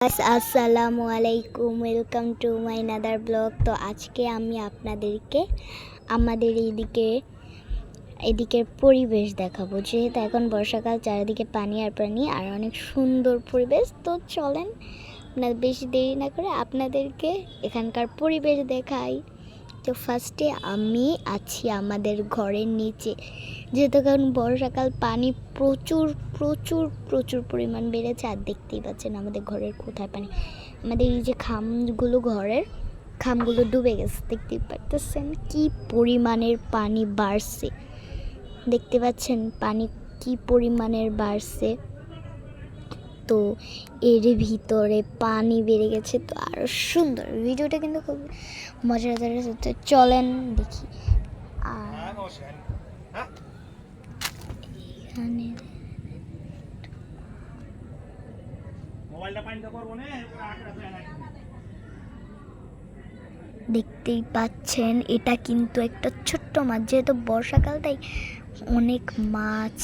আসসালামু আলাইকুম welcome to my another blog তো আজকে আমি আপনাদেরকে, আমাদের এইদিকে এদিকের পরিবেশ দেখাবো। যেহেতু এখন বর্ষাকাল, চারিদিকে পানি আর পানি আর অনেক সুন্দর পরিবেশ। তো চলেন, আপনার বেশি দেরি না করে আপনাদেরকে এখানকার পরিবেশ দেখাই। তো ফার্স্টে আমি আছি আমাদের ঘরের নিচে। যেহেতু কারণ বর্ষাকাল পানি প্রচুর প্রচুর প্রচুর পরিমাণ বেড়েছে। আর দেখতেই পাচ্ছেন আমাদের ঘরের কোথায় পানি। আমাদের এই যে খামগুলো ঘরের, খামগুলো ডুবে গেছে, দেখতেই পারতেছেন কি পরিমাণের পানি বাড়ছে। দেখতে পাচ্ছেন পানি কি পরিমাণের বাড়ছে। তো এর ভিতরে পানি বেড়ে গেছে, তো আরও সুন্দর। ভিডিওটা কিন্তু খুব মজাদার হচ্ছে চলেন দেখি। আর এখানে দেখতেই পাচ্ছেন, এটা কিন্তু একটা ছোট্ট মাছ, যেহেতু বর্ষাকাল, তাই অনেক মাছ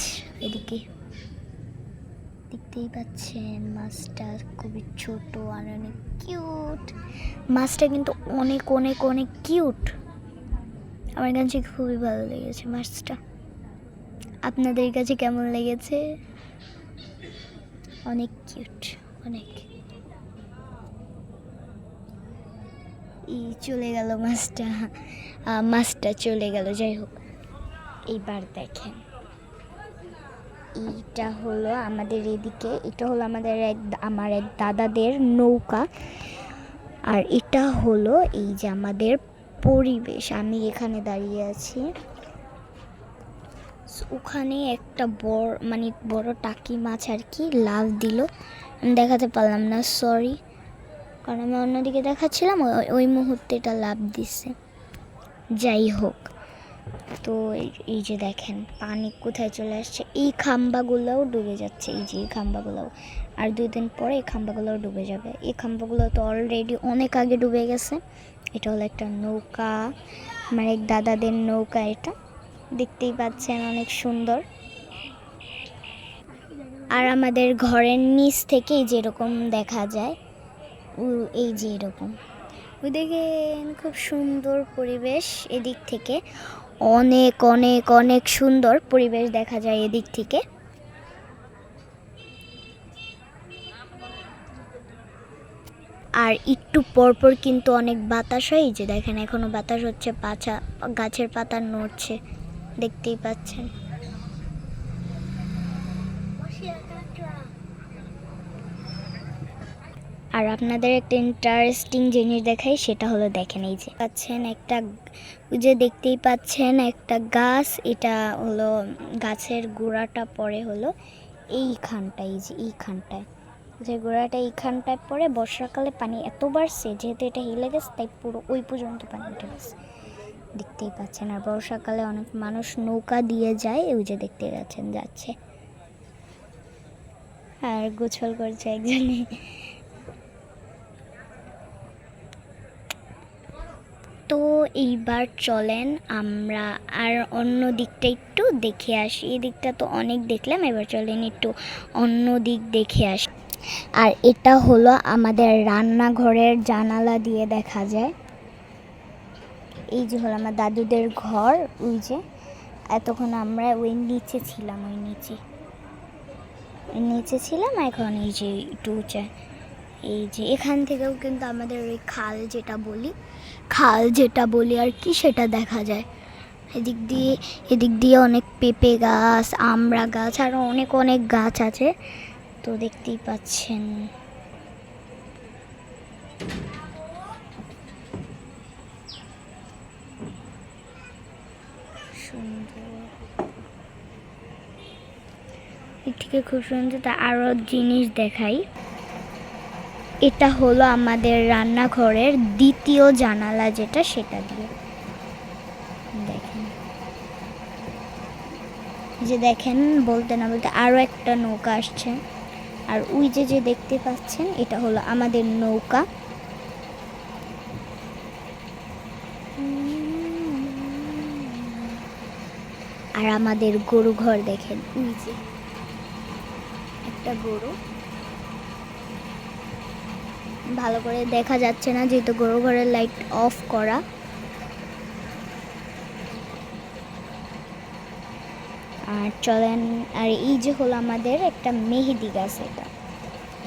এদিকে দেখতেই পাচ্ছেন মাছটা খুবই ছোট আর অনেক কিউট। মাছটা কিন্তু অনেক অনেক অনেক কিউট। আমার কাছে খুবই ভালো লেগেছে মাছটা। আপনাদের কাছে কেমন লেগেছে? অনেক কিউট, অনেক। ই চলে গেল মাছটা। মাছটা চলে গেল। যাই হোক, এইবার দেখেন। এইটা হলো আমাদের এদিকে এটা হলো আমাদের এক আমার এক দাদাদের নৌকা। আর এটা হলো এই যে আমাদের পরিবেশ, আমি এখানে দাঁড়িয়ে আছি। ওখানে একটা বড় মানে বড় টাকি মাছ আর কি লাভ দিল। দেখাতে পারলাম না সরি কারণ আমি অন্যদিকে দেখাচ্ছিলাম ওই মুহূর্তে এটা লাভ দিছে। যাই হোক। তো এই- যে দেখেন, পানি কোথায় চলে আসছে? এই খাম্বাগুলোও ডুবে যাচ্ছে, এই যে এই খাম্বাগুলোও। আর দুই দিন পরে এই খাম্বাগুলোও ডুবে যাবে। এই খাম্বাগুলো তো অলরেডি অনেক আগে ডুবে গেছে। এটা হলো একটা নৌকা আমার এক দাদাদের নৌকা এটা। দেখতেই পাচ্ছেন অনেক সুন্দর। আর আমাদের ঘরের নিচ থেকেই যেরকম দেখা যায় এই যে এরকম। ওই দেখেন, খুব সুন্দর পরিবেশ এদিক থেকে। অনেক অনেক অনেক সুন্দর পরিবেশ দেখা যায় এদিক থেকে। আর একটু পরপর কিন্তু অনেক বাতাস হয় যে দেখেন এখনও বাতাস হচ্ছে, পাছা, গাছের পাতা নড়ছে, দেখতেই পাচ্ছেন। আর আপনাদের একটা ইন্টারেস্টিং জিনিস দেখাই, সেটা হলো দেখেন এই যে পাচ্ছেন একটা যে দেখতেই পাচ্ছেন একটা গাছ, এটা হলো গাছের গোড়াটা পরে হলো এইখানটায় এই যে এইখানটায় যে গোড়াটা এইখানটায় পরে বর্ষাকালে পানি এত বাড়ছে যেহেতু এটা হিলে গেছে, তাই পুরো ওই পর্যন্ত পানি উঠে গেছে। দেখতেই পাচ্ছেন, আর বর্ষাকালে অনেক মানুষ নৌকা দিয়ে যায়, ওই যে দেখতে পাচ্ছেন যাচ্ছে। আর গোছল করছে একজনে তো এইবার চলেন, আমরা আর অন্য দিকটা একটু দেখে আসি। এই দিকটা তো অনেক দেখলাম, এবার চলেন একটু অন্য দিক দেখে আসি। আর এটা হলো আমাদের রান্নাঘরের জানালা দিয়ে দেখা যায়। এই যে হলো আমার দাদুদের ঘর, ওই যে। এতক্ষণ আমরা ওই নিচে ছিলাম, ওই নিচে। নিচে ছিলাম, এখন এই যে একটু উঁচা। এই যে এখান থেকেও কিন্তু আমাদের ওই খাল যেটা বলি, খাল যেটা বলি আর কি সেটা দেখা যায়। এদিক দিয়ে এদিক দিয়ে অনেক পেঁপে গাছ, আমড়া গাছ আরও অনেক অনেক গাছ আছে। তো দেখতেই পাচ্ছেন। সুন্দর। থেকে খুব সুন্দর তা আরও জিনিস দেখাই। এটা হলো আমাদের রান্নাঘরের দ্বিতীয় জানালা যেটা, সেটা দিয়ে। দেখেন। যে দেখেন, বলতে না বলতে আরও একটা নৌকা আসছে। আর ওই যে যে দেখতে পাচ্ছেন, এটা হলো আমাদের নৌকা। আর আমাদের গরু ঘর দেখেন, ওই যে। একটা গরু। ভালো করে দেখা যাচ্ছে না, যেহেতু গরু ঘরের লাইট অফ করা। আর চলেন, আর এই যে হলো আমাদের একটা মেহেদি গাছ এটা।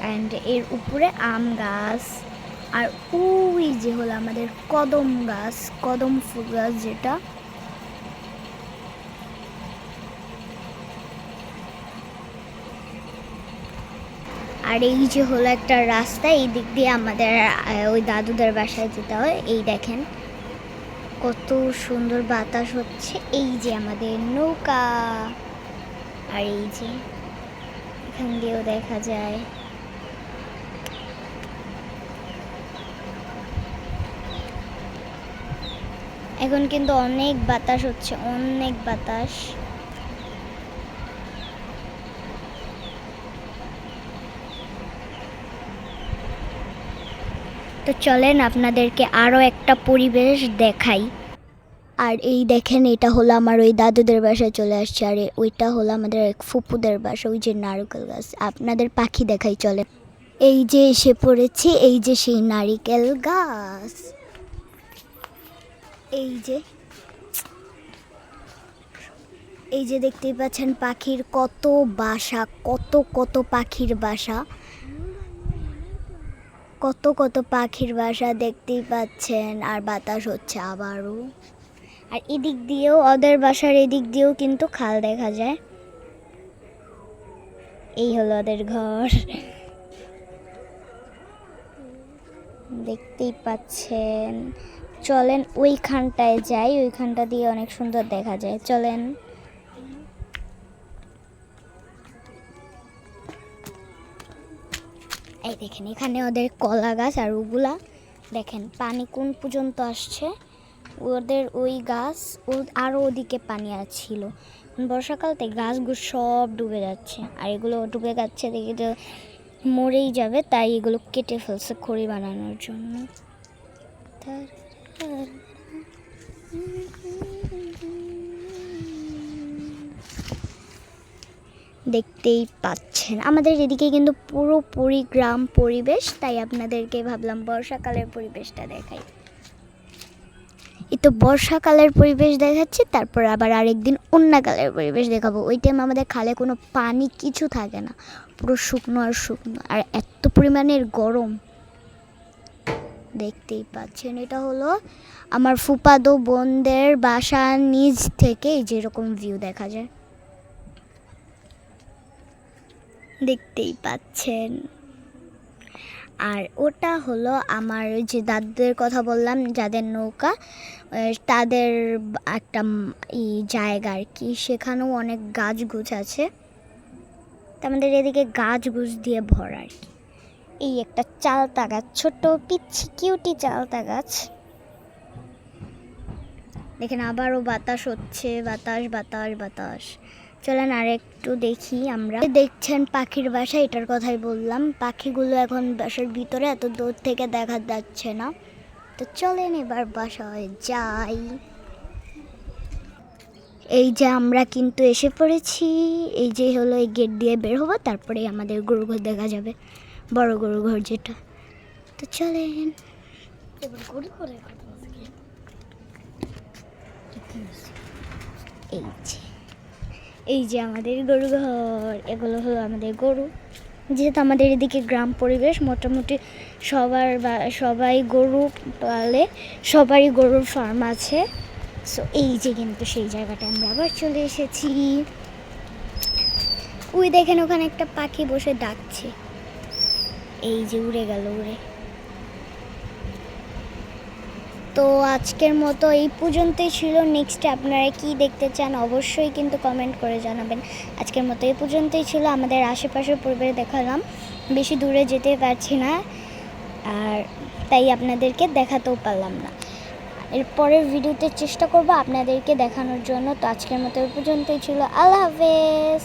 অ্যান্ড এর উপরে আম গাছ, আর ওই যে হলো আমাদের কদম গাছ, কদম ফুল গাছ যেটা। আর এই যে হলো একটা রাস্তা, এই দিক দিয়ে আমাদের ওই দাদুদের বাসায় যেতে হয়। এই দেখেন কত সুন্দর বাতাস হচ্ছে। এই যে আমাদের নৌকা। আর এই যে এখান দিয়েও দেখা যায়। এখন কিন্তু অনেক বাতাস হচ্ছে, অনেক বাতাস। তো চলেন আপনাদেরকে আরও একটা পরিবেশ দেখাই। আর এই দেখেন, এটা হলো আমার ওই দাদুদের বাসায় চলে আসছে, আর ওইটা হলো আমাদের এক ফুপুদের বাসা, ওই যে নারকেল গাছ। আপনাদের পাখি দেখাই চলে এই যে এসে পড়েছি, এই যে সেই নারিকেল গাছ। এই যে এই যে দেখতেই পাচ্ছেন পাখির কত বাসা, কত কত পাখির বাসা। কত কত পাখির বাসা দেখতেই পাচ্ছেন, আর বাতাস হচ্ছে আবারও। আর এদিক দিয়েও, ওদের বাসার এদিক দিয়েও কিন্তু খাল দেখা যায়। এই হলো ওদের ঘর। দেখতেই পাচ্ছেন। চলেন ওইখানটায় যাই, ওইখানটা দিয়ে অনেক সুন্দর দেখা যায়। চলেন। এই দেখেন, এখানে ওদের কলা গাছ আর ওগুলা দেখেন, পানি কোন পর্যন্ত আসছে? ওদের ওই গাছ, ও আরও ওদিকে পানি ছিল বর্ষাকালতে গাছগুলো সব ডুবে যাচ্ছে। আর এগুলো ডুবে যাচ্ছে দেখে তো মরেই যাবে, তাই এগুলো কেটে ফেলছে খড়ি বানানোর জন্য। দেখতেই পাচ্ছেন। আমাদের এদিকে কিন্তু পুরোপুরি গ্রাম পরিবেশ, তাই আপনাদেরকে ভাবলাম বর্ষাকালের পরিবেশটা দেখাই। এই তো বর্ষাকালের পরিবেশ দেখাচ্ছি, তারপর আবার আরেকদিন অন্যকালের পরিবেশ দেখাবো। ওই টাইম আমাদের খালে কোনো পানি কিছু থাকে না, পুরো শুকনো আর শুকনো, আর এত পরিমাণের গরম। দেখতেই পাচ্ছেন, এটা হলো আমার ফুপাদো বোনদের বাসার নিচ থেকে যেরকম ভিউ দেখা যায়। দেখতেই পাচ্ছেন। আর ওটা হলো আমার যে দাদুদের কথা বললাম, যাদের নৌকা তাদের একটা ই জায়গা আর কি, সেখানেও অনেক গাছ আছে। তা আমাদের এদিকে গাছ গুছ দিয়ে ভরা আর কি। এই একটা চালতা গাছ, ছোট্ট পিচ্ছি কিউটি চালতা গাছ। দেখেন আবারও বাতাস হচ্ছে, বাতাস বাতাস বাতাস। চলেন আর একটু দেখি আমরা। দেখছেন পাখির বাসা এটার কথাই বললাম। পাখিগুলো এখন বাসার ভিতরে এত দূর থেকে দেখা যাচ্ছে না। তো চলেন এবার বাসায় যাই। এই যে আমরা কিন্তু এসে পড়েছি। এই যে হলো এই গেট দিয়ে বের হব তারপরে আমাদের গরু ঘর দেখা যাবে। বড় গরু ঘর যেটা। তো চলেন। এই যে। এই যে আমাদের গরু ঘর, এগুলো হলো আমাদের গরু। যেহেতু আমাদের এদিকে গ্রাম পরিবেশ, মোটামুটি সবার বা, সবাই গরু পালে সবারই গরুর ফার্ম আছে। সো এই যে কিন্তু সেই জায়গাটা আমরা আবার চলে এসেছি। ওই দেখেন ওখানে একটা পাখি বসে ডাকছে। এই যে উড়ে গেল, উড়ে। তো আজকের মতো এই পর্যন্তই ছিল। নেক্সট আপনারা কি দেখতে চান অবশ্যই কিন্তু কমেন্ট করে জানাবেন। আজকের মতো এই পর্যন্তই ছিল। আমাদের আশেপাশের পরিবেশ দেখালাম। বেশি দূরে যেতে পারছি না। আর তাই আপনাদেরকে দেখাতেও পারলাম না। এর পরের ভিডিওতে চেষ্টা করব আপনাদেরকে দেখানোর জন্য। তো আজকের মতো এই পর্যন্তই ছিল। আল্লাহ হাফেজ!